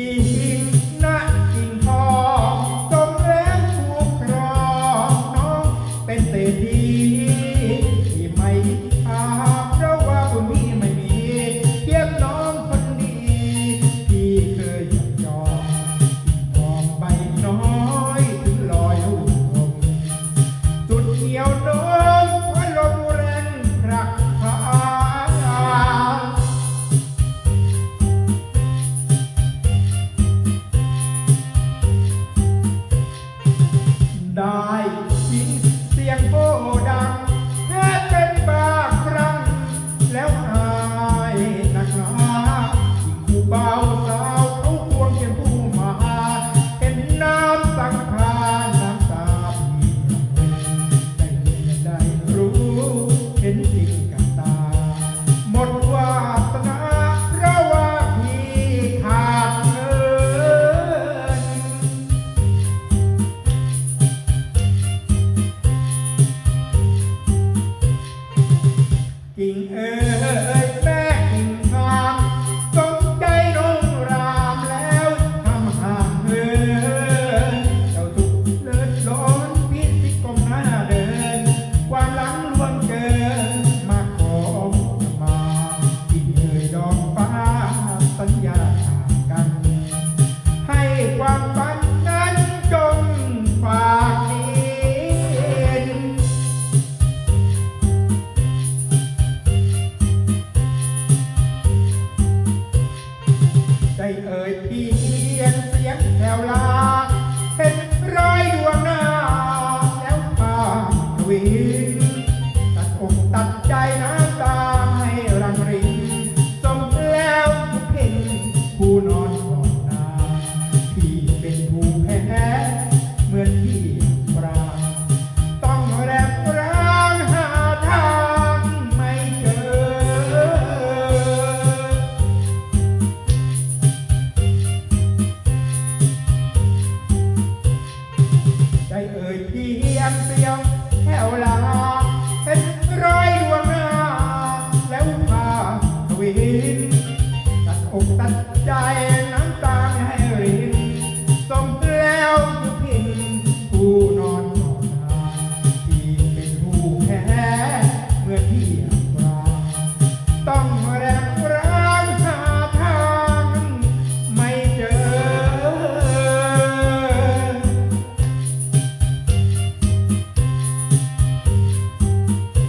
You. เกินมาขอมาที่เอ่ดอกฟ้าสัญญาห่ากัน ให้ความฝันนั้นจงฝากดินได้เอ่ดีเอียนเสียงแถวลาเห็นรดวงนาแล้วตาทวี ใจน้ำตาให้รังริงจมแล้วเพ่งผู้นอนกอดตาพี่เป็นผู้แพ้เหมือนพี่ปรา ต้องแรบร้างหาทางไม่เจอ ใจเอ่ยเพียงเสียวแถวลา